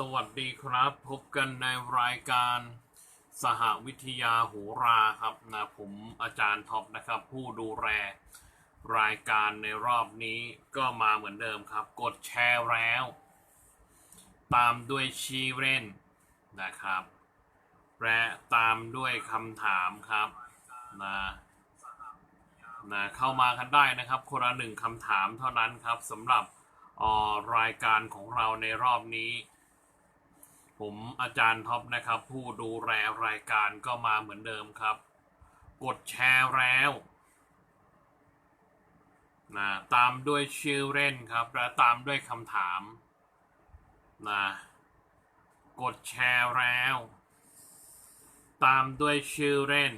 สวัสดีครับ พบกันในรายการสหวิทยาโหราครับนะผมอาจารย์ท็อปนะครับ ผู้ดูแลรายการในรอบนี้ก็มาเหมือนเดิมครับ กดแชร์แล้ว ตามด้วยชีเรนนะครับ และตามด้วยคำถามครับนะนะเข้ามากันได้นะครับ คนละหนึ่งคำถามเท่านั้นครับสำหรับอ่อรายการของเราในรอบนี้ ผมอาจารย์ท็อปนะครับ ผู้ดูแลรายการก็มาเหมือนเดิมครับ กดแชร์แล้วนะตามด้วยชื่อเล่นครับ และตามด้วยคำถามนะกดแชร์แล้ว ตามด้วยชื่อเล่น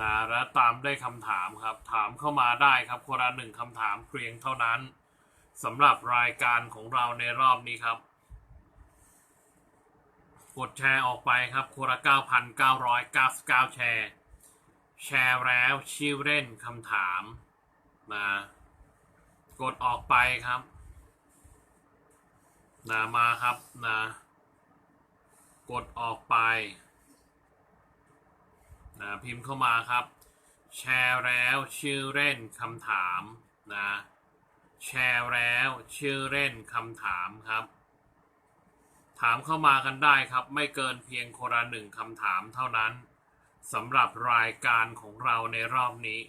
นะและตามด้วยคำถามครับ ถามเข้ามาได้ครับคนละหนึ่งคำถามเพียงเท่านั้นสำหรับรายการของเราในรอบนี้ครับ กดแชร์ออกไปครับคนละ9,999 แชร์ แชร์แล้วชื่อเล่นคำถามนะ กดออกไปครับนะมาครับนะ กดออกไปนะพิมพ์เข้ามาครับ แชร์แล้วชื่อเล่นคำถามนะ แชร์แล้วชื่อเล่นคำถามครับ ถามเข้ามากันได้ครับ ไม่เกินเพียงคนละหนึ่งคำถามเท่านั้นสำหรับรายการของเราในรอบนี้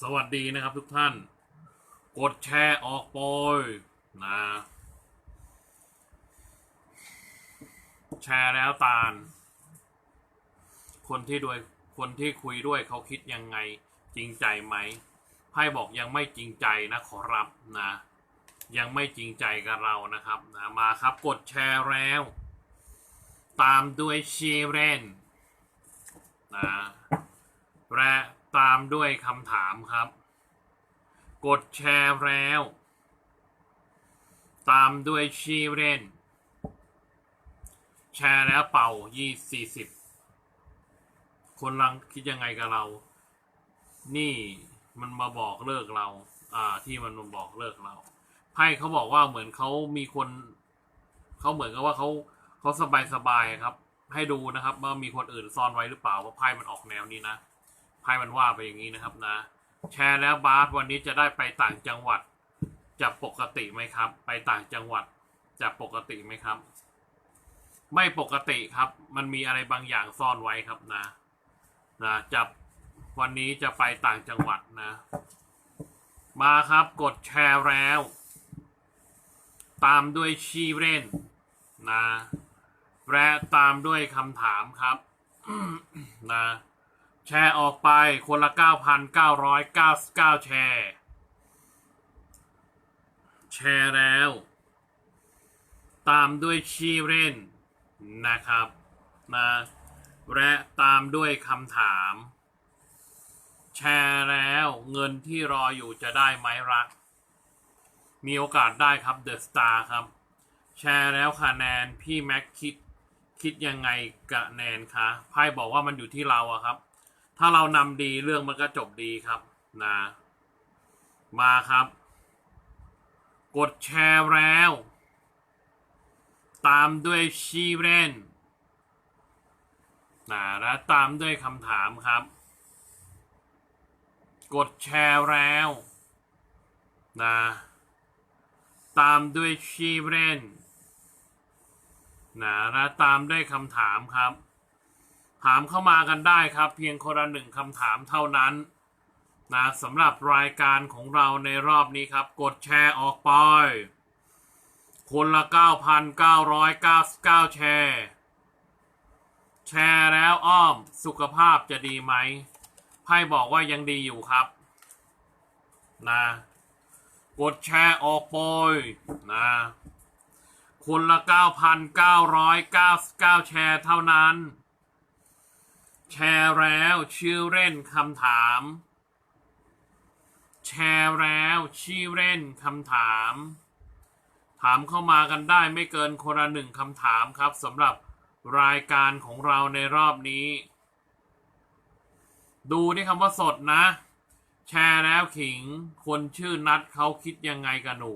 สวัสดีนะครับทุกท่าน กดแชร์ออกโปยนะแชร์แล้วตาล คนที่ด้วยคนที่คุยด้วยเขาคิดยังไงจริงใจไหมไพ่บอกยังไม่จริงใจนะขอรับนะ ยังไม่จริงใจกับเรานะครับนะมาครับกดแชร์แล้ว ตามด้วยเชีเรนนะและตามด้วยคำถามครับ กดแชร์แล้ว ตามด้วยชีเรนแชร์แล้วเป่ายี่สี่สิบคนลังคิดยังไงกับเรา นี่มันมาบอกเลิกเรา อ่าที่มันมาบอกเลิกเรา ไพ่เขาบอกว่าเหมือนเขามีคนเขาเหมือนกับว่าเขาเขาสบายสบายๆครับ ให้ดูนะครับว่ามีคนอื่นซ่อนไว้หรือเปล่าว่าไพ่มันออกแนวนี้นะไพ่มันว่าไปอย่างนี้นะครับนะ แชร์แล้วบาสวันนี้จะได้ไปต่างจังหวัดจะปกติไหมครับ ไปต่างจังหวัดจะปกติไหมครับ ไม่ปกติครับ มันมีอะไรบางอย่างซ่อนไว้ครับนะนะจะวันนี้จะไปต่างจังหวัดนะ มาครับกดแชร์แล้ว ตามด้วยชีเรนนะและตามด้วยคำถามครับนะแชร์ออกไปคนละ 9,999 แชร์ แชร์แล้ว ตามด้วยชีเรนนะครับนะและตามด้วยคำถาม แชร์แล้วเงินที่รออยู่จะได้ไหมรัก มีโอกาสได้ครับเดอะสตาร์ครับ แชร์แล้วคะแนน พี่แม็กคิดคิดยังไงกับแนนคะไพ่บอกว่ามันอยู่ที่เราอะครับ ถ้าเรานำดีเรื่องมันก็จบดีครับนะมาครับ กดแชร์แล้ว ตามด้วยชีเรนนะและตามด้วยคำถามครับ กดแชร์แล้วนะ ตามด้วยชีเรนนะและตามด้วยคำถามครับ ถามเข้ามากันได้ครับ เพียงคนละหนึ่งคำถามเท่านั้นนะสำหรับรายการของเราในรอบนี้ครับ กดแชร์ออกไป คนละ 9,999 แชร์ แชร์แล้วอ้อมสุขภาพจะดีไหมไพ่บอกว่ายังดีอยู่ครับ นะ กดแชร์ออกโปยนะคนละ 9,999 แชร์เท่านั้น แชร์แล้วชื่อเล่นคำถาม แชร์แล้วชื่อเล่นคำถาม ถามเข้ามากันได้ไม่เกินคนละหนึ่งคำถามครับสำหรับรายการของเราในรอบนี้ ดูนี่คำว่าสดนะ แชร์แล้วขิง คนชื่อนัดเขาคิดยังไงกับหนู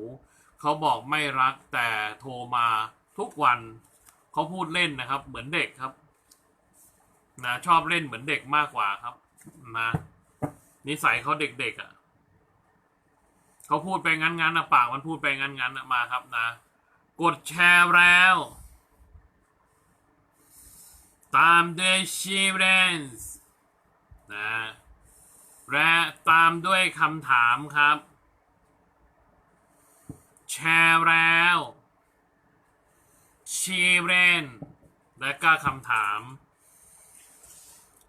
เขาบอกไม่รักแต่โทรมาทุกวัน เขาพูดเล่นนะครับ เหมือนเด็กครับ นะชอบเล่นเหมือนเด็กมากกว่าครับ นะนิสัยเขาเด็กๆอะ่ะเขาพูดไปงั้นๆนะปากมันพูดไปงั้นๆนะมาครับนะ กดแชร์แล้ว ตามเดชีเรนส์นะ และตามด้วยคำถามครับ แชร์แล้วชีเรนและก็คำถาม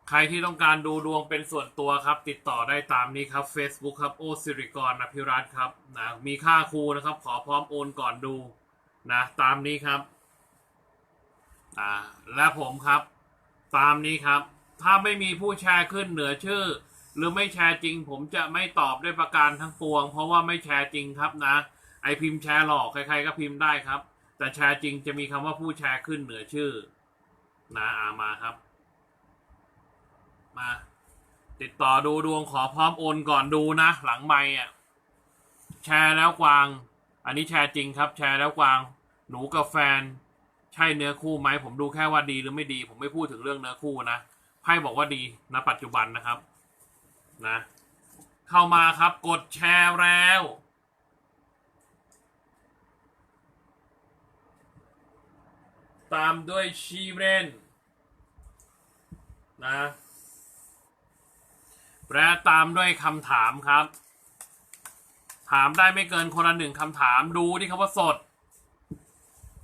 ใครที่ต้องการดูดวงเป็นส่วนตัวครับ ติดต่อได้ตามนี้ครับ Facebook ครับโอสิริกรอภิรัตน์ครับนะมีค่าครูนะครับ ขอพร้อมโอนก่อนดูนะตามนี้ครับอ่าและผมครับ ตามนี้ครับ ถ้าไม่มีผู้แชร์ขึ้นเหนือชื่อ หรือไม่แชร์จริง ผมจะไม่ตอบด้วยประการทั้งปวง เพราะว่าไม่แชร์จริงครับนะ ไอพิมพ์แชร์หลอกใครๆก็พิมพ์ได้ครับ แต่แชร์จริงจะมีคำว่าผู้แชร์ขึ้นเหนือชื่อนะอามาครับ มา ติดต่อดูดวงขอพร้อมโอนก่อนดูนะ หลังไม่อะแชร์แล้วกวาง อันนี้แชร์จริงครับ แชร์แล้วกวาง หนูกับแฟน ใช่เนื้อคู่ไหมผมดูแค่ว่าดีหรือไม่ดี ผมไม่พูดถึงเรื่องเนื้อคู่นะไพ่บอกว่าดีนะปัจจุบันนะครับ นะ เข้ามาครับกดแชร์แล้ว ตามด้วยชีเรนนะและตามด้วยคำถามครับ ถามได้ไม่เกินคนละหนึ่งคำถามดูที่คำว่าสด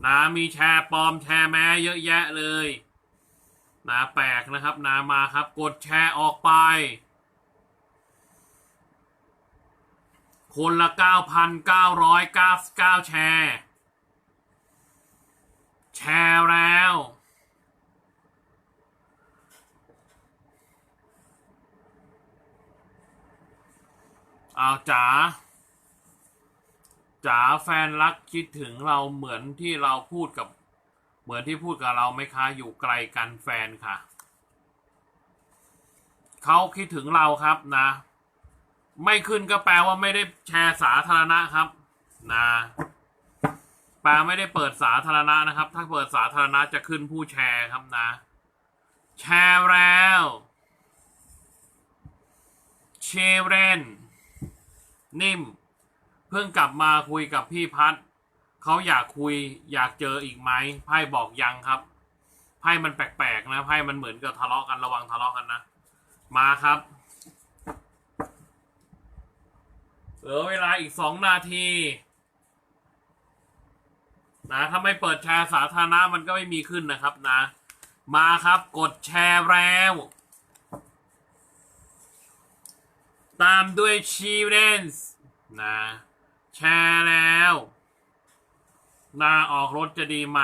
นะมีแชร์ปลอมแชร์แม้เยอะแยะเลยนะแปลกนะครับนะมาครับ กดแชร์ออกไป คนละ 9,999 แชร์ แชร์แล้ว เอาจ๋าจ๋าแฟนรักคิดถึงเราเหมือนที่เราพูดกับ เหมือนที่พูดกับเราไหมคะ อยู่ไกลกันแฟนค่ะ เขาคิดถึงเราครับนะ ไม่ขึ้นก็แปลว่าไม่ได้แชร์สาธารณะครับนะแปลไม่ได้เปิดสาธารณะนะครับ ถ้าเปิดสาธารณะจะขึ้นผู้แชร์ครับนะ แชร์แล้วเชเรนนิ่ม เพิ่งกลับมาคุยกับพี่พัดเขาอยากคุยอยากเจออีกไหมไพ่บอกยังครับไพ่มันแปลกๆนะไพ่มันเหมือนกับทะเลาะกันระวังทะเลาะกันนะ มาครับ เหลือเวลาอีกสองนาทีนะถ้าไม่เปิดแชร์สาธารณะมันก็ไม่มีขึ้นนะครับนะ มาครับกดแชร์แล้ว ตามด้วยชีเรนส์นะแชร์แล้วน่าออกรถจะดีไหม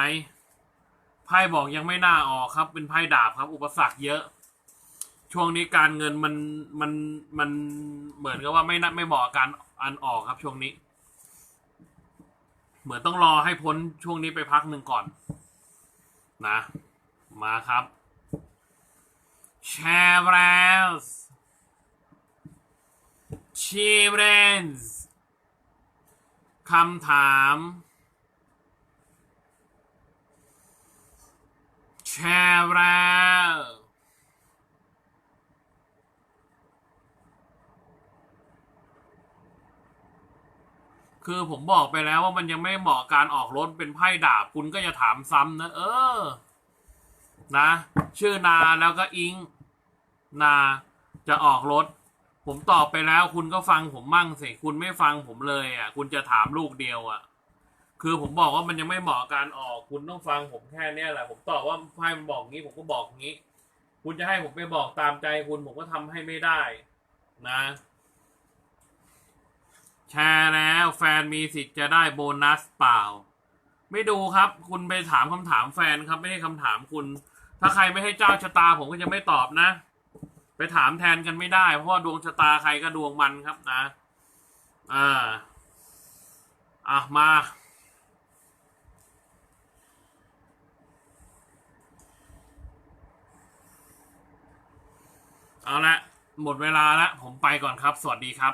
ไพ่บอกยังไม่น่าออกครับ เป็นไพ่ดาบครับ อุปสรรคเยอะ ช่วงนี้การเงินมันมันมันเหมือนกับว่าไม่น่าไม่เหมาะกับการ อันออกครับช่วงนี้ เหมือนต้องรอให้พ้นช่วงนี้ไปพักหนึ่งก่อน นะ มาครับ แชร์แล้วชีเรนส์คำถาม แชร์แล้ว คือผมบอกไปแล้วว่ามันยังไม่เหมาะการออกรถเป็นไพ่ดาบคุณก็จะถามซ้ำนะ เออ นะ ชื่อนาแล้วก็อิง นาจะออกรถ ผมตอบไปแล้วคุณก็ฟังผมมั่งสิคุณไม่ฟังผมเลยอะ คุณจะถามลูกเดียวอะ คือผมบอกว่ามันยังไม่เหมาะการออก คุณต้องฟังผมแค่เนี้ยแหละ ผมตอบว่าไพ่มันบอกงี้ ผมก็บอกงี้ คุณจะให้ผมไปบอกตามใจคุณผมก็ทำให้ไม่ได้ นะ แชร์แล้วแฟนมีสิทธิ์จะได้โบนัสเปล่า ไม่ดูครับ คุณไปถามคำถามแฟนครับ ไม่ใช่คำถามคุณ ถ้าใครไม่ให้เจ้าชะตาผมก็จะไม่ตอบนะ ไปถามแทนกันไม่ได้ เพราะว่าดวงชะตาใครก็ดวงมันครับนะอ่าอะมาเอาละหมดเวลาล้วผมไปก่อนครับ สวัสดีครับ